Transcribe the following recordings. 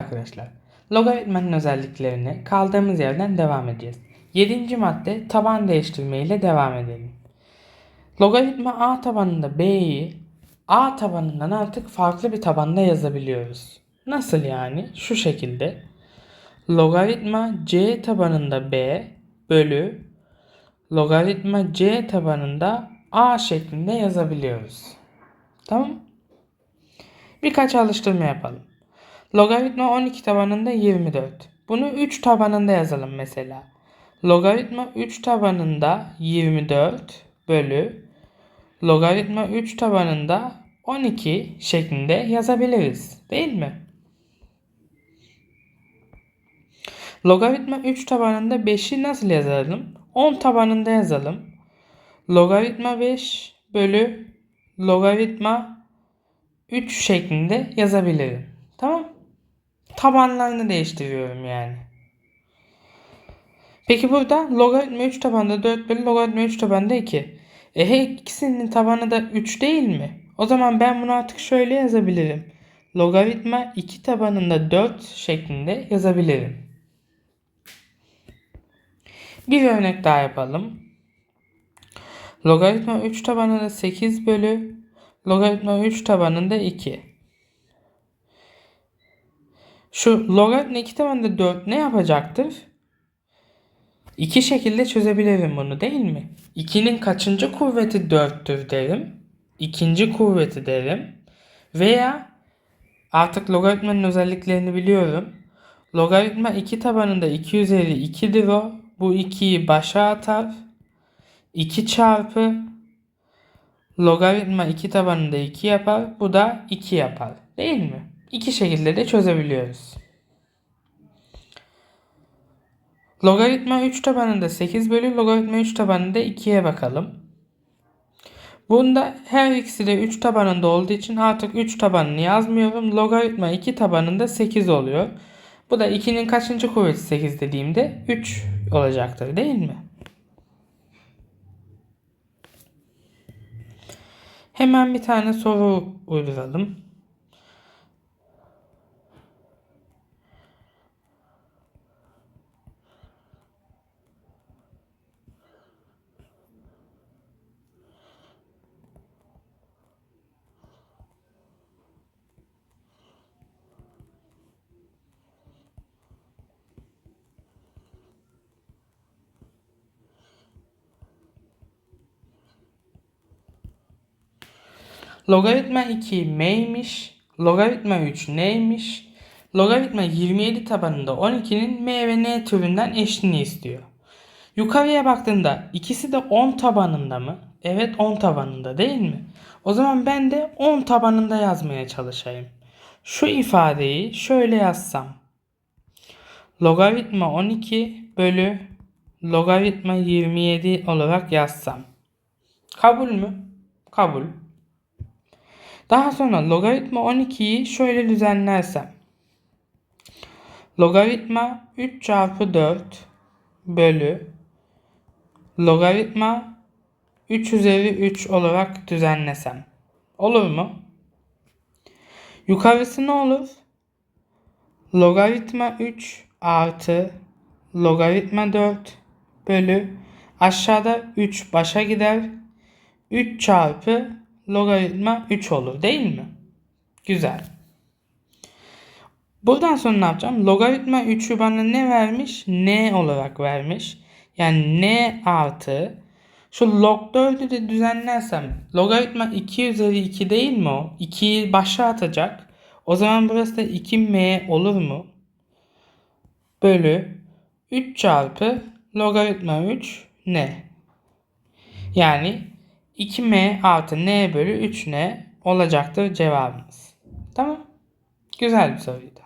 Arkadaşlar, logaritmanın özelliklerini kaldığımız yerden devam edeceğiz. 7. madde taban değiştirme ile devam edelim. Logaritma a tabanında b'yi a tabanından artık farklı bir tabanda yazabiliyoruz. Nasıl yani? Şu şekilde. Logaritma c tabanında b bölü logaritma c tabanında a şeklinde yazabiliyoruz. Tamam? Birkaç alıştırma yapalım. Logaritma 12 tabanında 24. Bunu 3 tabanında yazalım mesela. Logaritma 3 tabanında 24 bölü logaritma 3 tabanında 12 şeklinde yazabiliriz. Değil mi? Logaritma 3 tabanında 5'i nasıl yazalım? 10 tabanında yazalım. Logaritma 5 bölü logaritma 3 şeklinde yazabilirim. Tamam? Tabanlarını değiştiriyorum yani. Peki burada logaritma 3 tabanda 4 bölü logaritma 3 tabanda 2. E her ikisinin tabanı da 3 değil mi? O zaman ben bunu artık şöyle yazabilirim. Logaritma 2 tabanında 4 şeklinde yazabilirim. Bir örnek daha yapalım. Logaritma 3 tabanında 8 bölü logaritma 3 tabanında 2. Şu logaritma 2 tabanında 4 ne yapacaktır? İki şekilde çözebilirim bunu değil mi? 2'nin kaçıncı kuvveti 4'tür derim. İkinci kuvveti derim. Veya artık logaritmanın özelliklerini biliyorum. Logaritma 2 tabanında 2 üzeri 2'dir o. Bu 2'yi başa atar. 2 çarpı logaritma 2 tabanında 2 yapar. Bu da 2 yapar. Değil mi? İki şekilde de çözebiliyoruz. Logaritma 3 tabanında 8 bölü logaritma 3 tabanında 2'ye bakalım. Bunda her ikisi de 3 tabanında olduğu için artık 3 tabanını yazmıyorum. Logaritma 2 tabanında 8 oluyor. Bu da 2'nin kaçıncı kuvveti 8 dediğimde 3 olacaktır değil mi? Hemen bir tane soru uyduralım. Logaritma 2 m'ymiş. Logaritma 3 n'ymiş. Logaritma 27 tabanında 12'nin m ve n türünden eşliğini istiyor. Yukarıya baktığında ikisi de 10 tabanında mı? Evet 10 tabanında değil mi? O zaman ben de 10 tabanında yazmaya çalışayım. Şu ifadeyi şöyle yazsam. Logaritma 12 bölü logaritma 27 olarak yazsam. Kabul mü? Kabul. Daha sonra logaritma 12'yi şöyle düzenlersem. Logaritma 3 çarpı 4 bölü logaritma 3 üzeri 3 olarak düzenlesem. Olur mu? Yukarısı ne olur? Logaritma 3 artı logaritma 4 bölü aşağıda 3 başa gider. 3 çarpı logaritma 3 olur değil mi? Güzel. Buradan sonra ne yapacağım? Logaritma 3'ü bana ne vermiş? N olarak vermiş. Yani N artı şu log 4'ü de düzenlersem logaritma 2 üzeri 2 değil mi o? 2'yi başa atacak. O zaman burası da 2m olur mu? Bölü 3 çarpı logaritma 3 n. Yani 2m artı n bölü 3n olacaktır cevabımız. Tamam. Güzel bir soruydu.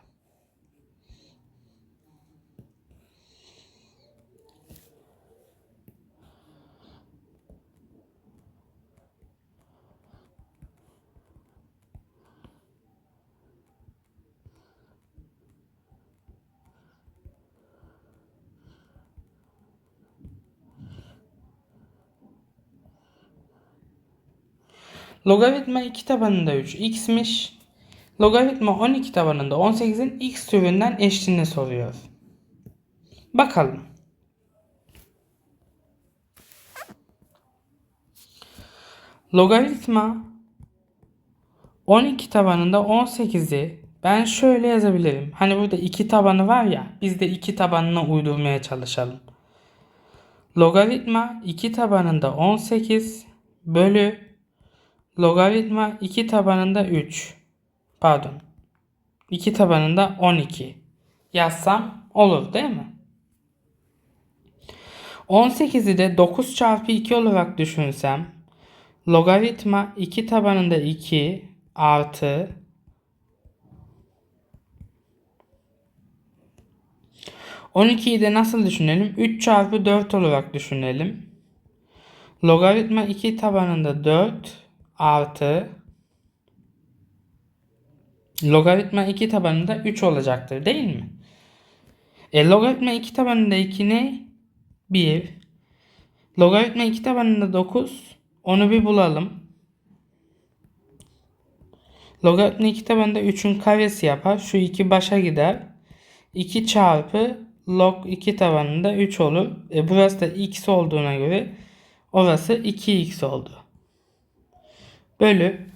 Logaritma 2 tabanında 3 x'miş. Logaritma 12 tabanında 18'in x türünden eşliğini soruyor. Bakalım. Logaritma 12 tabanında 18'i ben şöyle yazabilirim. Hani burada iki tabanı var ya biz de iki tabanına uydurmaya çalışalım. Logaritma 2 tabanında 18 bölü logaritma 2 tabanında 3 pardon 2 tabanında 12 yazsam olur değil mi? 18'i de 9 çarpı 2 olarak düşünsem logaritma 2 tabanında 2 artı On ikiyi de nasıl düşünelim? 3 çarpı 4 olarak düşünelim. Logaritma 2 tabanında 4 artı logaritma 2 tabanında 3 olacaktır değil mi? E, logaritma 2 tabanında 2 ne? 1. Logaritma 2 tabanında 9. Onu bir bulalım. Logaritma 2 tabanında 3'ün karesi yapar. Şu 2 başa gider. 2 çarpı log 2 tabanında 3 olur. E, burası da x olduğuna göre orası 2x oldu. Bölü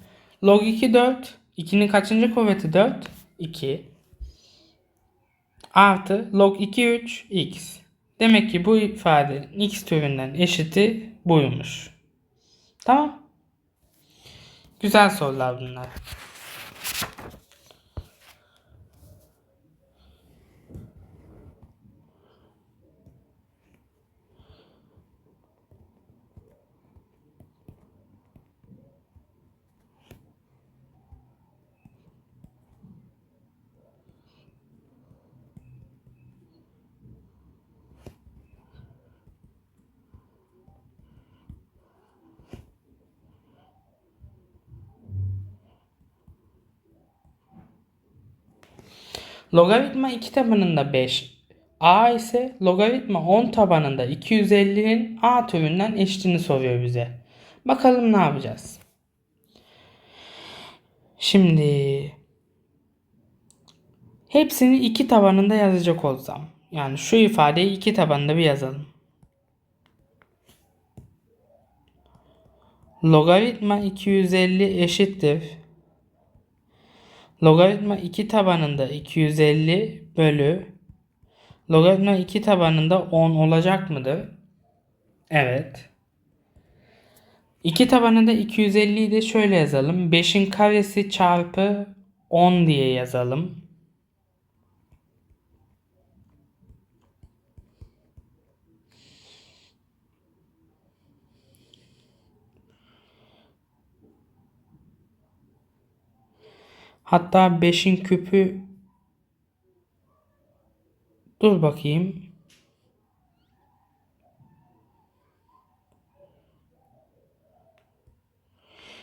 log 2 4. 2'nin kaçıncı kuvveti 4? 2. Artı log 2 3 x. Demek ki bu ifade x türünden eşiti buymuş. Tamam. Güzel sorular bunlar. Logaritma 2 tabanında 5. A ise logaritma 10 tabanında 250'nin A türünden eşitini soruyor bize. Bakalım ne yapacağız. Şimdi hepsini iki tabanında yazacak olsam. Yani şu ifadeyi iki tabanında bir yazalım. Logaritma 250 eşittir Logaritma 2 tabanında 250 bölü logaritma 2 tabanında 10 olacak mıdır? Evet. 2 tabanında 250'yi de şöyle yazalım. 5'in karesi çarpı 10 diye yazalım. Hatta 5'in küpü Dur bakayım.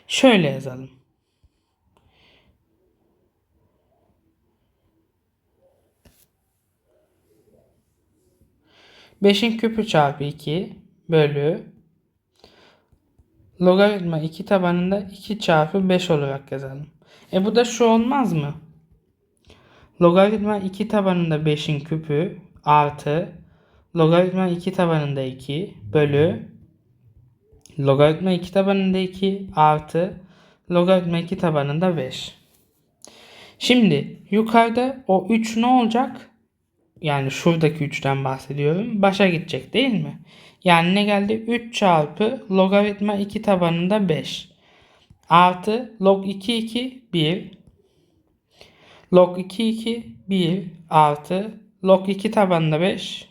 Şöyle yazalım. Beşin küpü çarpı 2 bölü logaritma 2 tabanında 2 çarpı 5 olarak yazalım. E bu da şu olmaz mı? Logaritma 2 tabanında 5'in küpü artı logaritma 2 tabanında 2 bölü logaritma 2 tabanında 2 artı logaritma 2 tabanında 5. Şimdi yukarıda o 3 ne olacak? Yani şuradaki 3'ten bahsediyorum. Başa gidecek değil mi? Yani ne geldi? 3 çarpı logaritma 2 tabanında 5 artı log 2 2 1 log 2 2 1 artı log 2 tabanında 5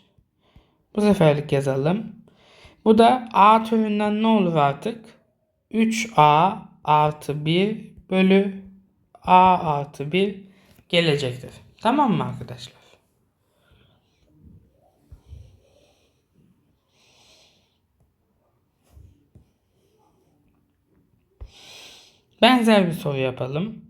bu seferlik yazalım. Bu da a türünden ne olur artık? 3a artı 1 bölü a artı 1 gelecektir. Tamam mı arkadaşlar? Benzer bir soru yapalım.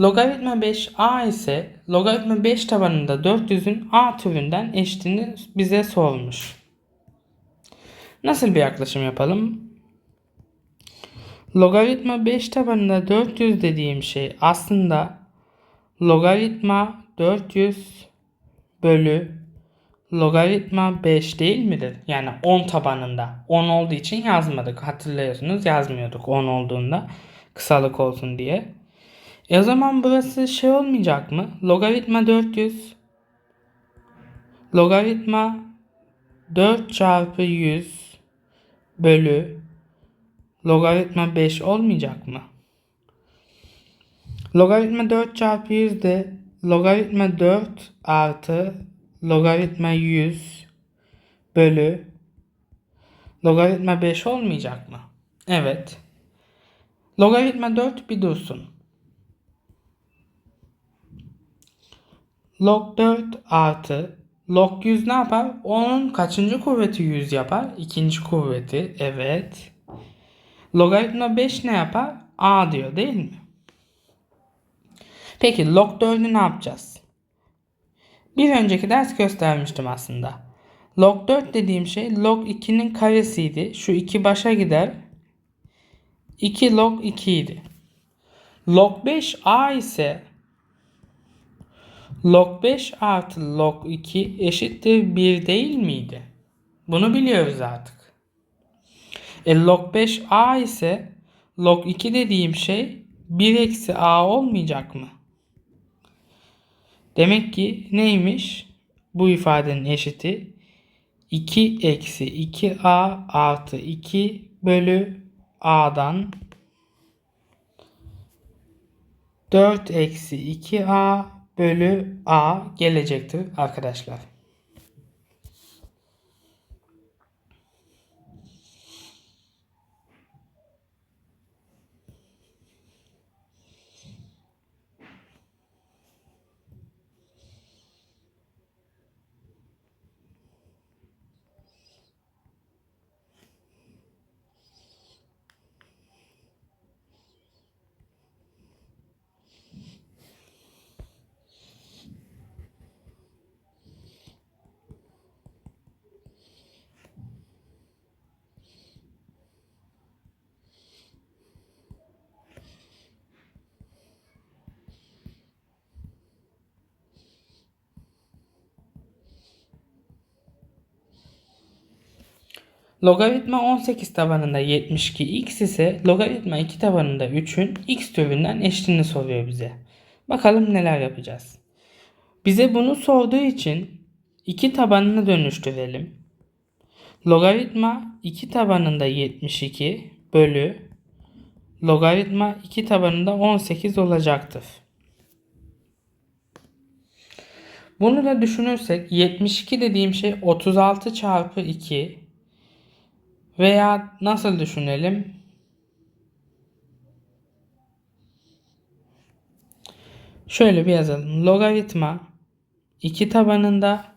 Logaritma 5a ise logaritma 5 tabanında 400'ün a türünden eşitini bize sormuş. Nasıl bir yaklaşım yapalım? Logaritma 5 tabanında 400 dediğim şey aslında logaritma 400 bölü logaritma 5 değil midir? Yani 10 tabanında. 10 olduğu için yazmadık. Hatırlıyorsunuz yazmıyorduk 10 olduğunda kısalık olsun diye. E o zaman burası şey olmayacak mı? Logaritma 400 logaritma 4 çarpı 100 bölü logaritma 5 olmayacak mı? Logaritma 4 çarpı 100 de logaritma 4 artı logaritma 100 bölü logaritma 5 olmayacak mı? Evet. Logaritma 4 bir dursun. Log 4 artı log 100 ne yapar? Onun kaçıncı kuvveti 100 yapar? İkinci kuvveti. Evet. Logaritma 5 ne yapar? A diyor değil mi? Peki log 4'ü ne yapacağız? Bir önceki ders göstermiştim aslında. Log 4 dediğim şey log 2'nin karesiydi. Şu 2 başa gider. 2 log 2 idi. Log 5 a ise log 5 artı log 2 eşittir 1 değil miydi? Bunu biliyoruz artık. E log 5 a ise log 2 dediğim şey 1 eksi a olmayacak mı? Demek ki neymiş? Bu ifadenin eşiti 2 eksi 2a artı 2 bölü a'dan 4 eksi 2a bölü a gelecektir arkadaşlar. Logaritma 18 tabanında 72x ise logaritma 2 tabanında 3'ün x türünden eşitini soruyor bize. Bakalım neler yapacağız. Bize bunu sorduğu için 2 tabanını dönüştürelim. Logaritma 2 tabanında 72 bölü logaritma 2 tabanında 18 olacaktır. Bunu da düşünürsek 72 dediğim şey 36 çarpı 2 veya nasıl düşünelim? Şöyle bir yazalım. Logaritma 2 tabanında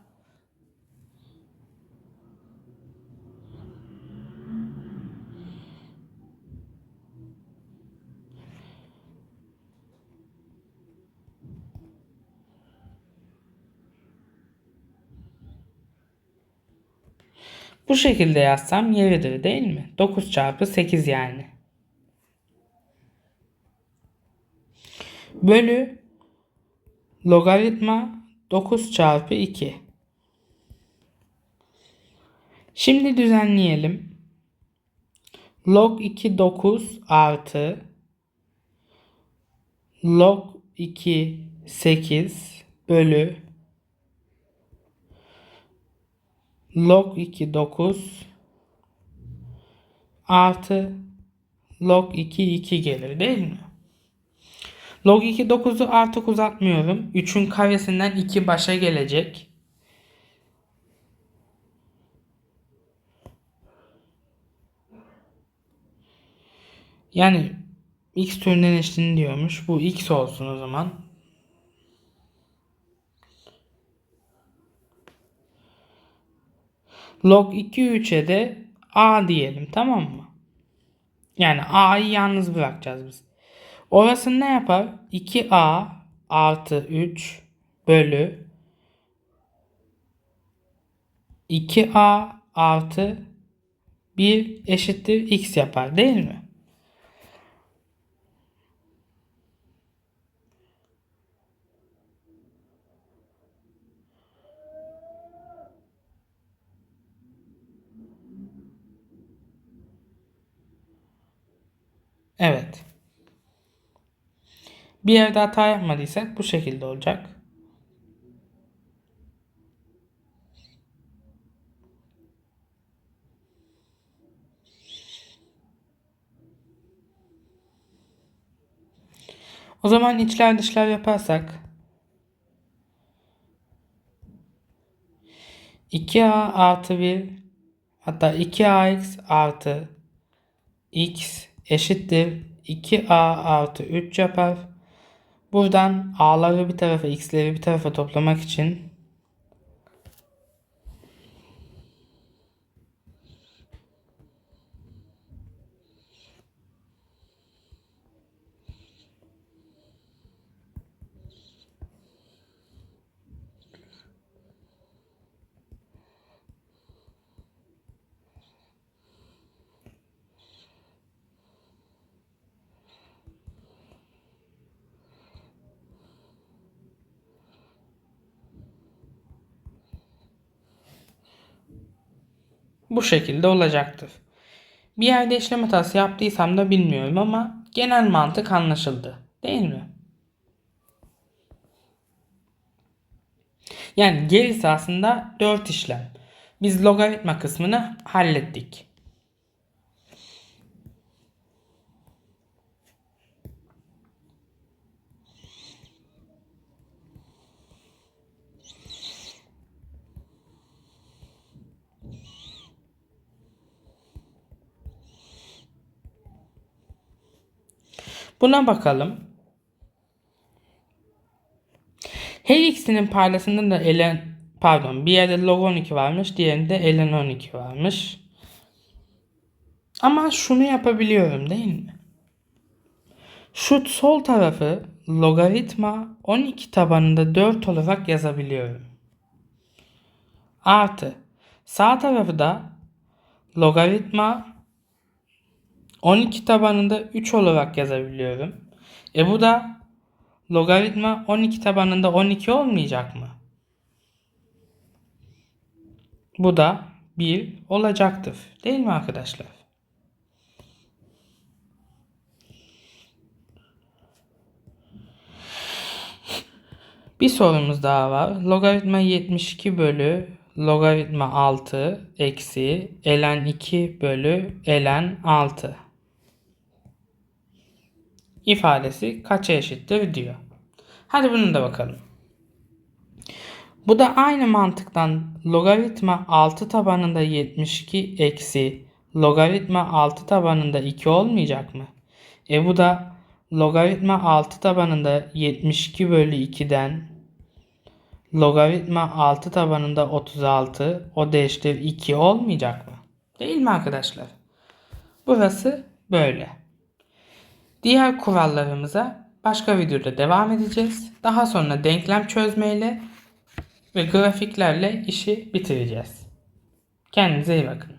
Bu şekilde yazsam yeridir değil mi? 9 çarpı 8 yani. Bölü logaritma 9 çarpı 2. Şimdi düzenleyelim. Log 2 9 artı log 2 8 bölü log 2 9 artı log 2 2 gelir değil mi? Log 2 9'u artık uzatmıyorum. 3'ün karesinden 2 başa gelecek. Yani x türünden eşitini diyormuş. Bu x olsun o zaman. Log 2 3'e de a diyelim tamam mı? Yani a'yı yalnız bırakacağız biz. Orası ne yapar? 2a artı 3 bölü 2a artı 1 eşittir x yapar değil mi? Evet. Bir yerde hata yapmadıysak bu şekilde olacak. O zaman içler dışlar yaparsak 2a artı 1 hatta 2ax artı x eşittir 2a artı 3 yapar. Buradan a'ları bir tarafa x'leri bir tarafa toplamak için bu şekilde olacaktır. Bir yerde işlem hatası yaptıysam da bilmiyorum ama genel mantık anlaşıldı. Değil mi? Yani gerisi aslında 4 işlem. Biz logaritma kısmını hallettik. Buna bakalım. Her ikisinin paydasında da ln pardon bir yerde log 12 varmış diğerinde ln 12 varmış. Ama şunu yapabiliyorum değil mi? Şu sol tarafı logaritma 12 tabanında 4 olarak yazabiliyorum. Artı sağ tarafı da logaritma 12 tabanında 3 olarak yazabiliyorum. E bu da logaritma 12 tabanında 12 olmayacak mı? Bu da 1 olacaktır. Değil mi arkadaşlar? Bir sorumuz daha var. Logaritma 72 bölü logaritma 6 eksi ln 2 bölü ln 6 ifadesi kaça eşittir diyor. Hadi bunu da bakalım. Bu da aynı mantıktan logaritma 6 tabanında 72 eksi logaritma 6 tabanında 2 olmayacak mı? E bu da logaritma 6 tabanında 72 bölü 2'den logaritma 6 tabanında 36 o da eşittir 2 olmayacak mı? Değil mi arkadaşlar? Burası böyle. Diğer kurallarımıza başka videoda devam edeceğiz. Daha sonra denklem çözmeyle ve grafiklerle işi bitireceğiz. Kendinize iyi bakın.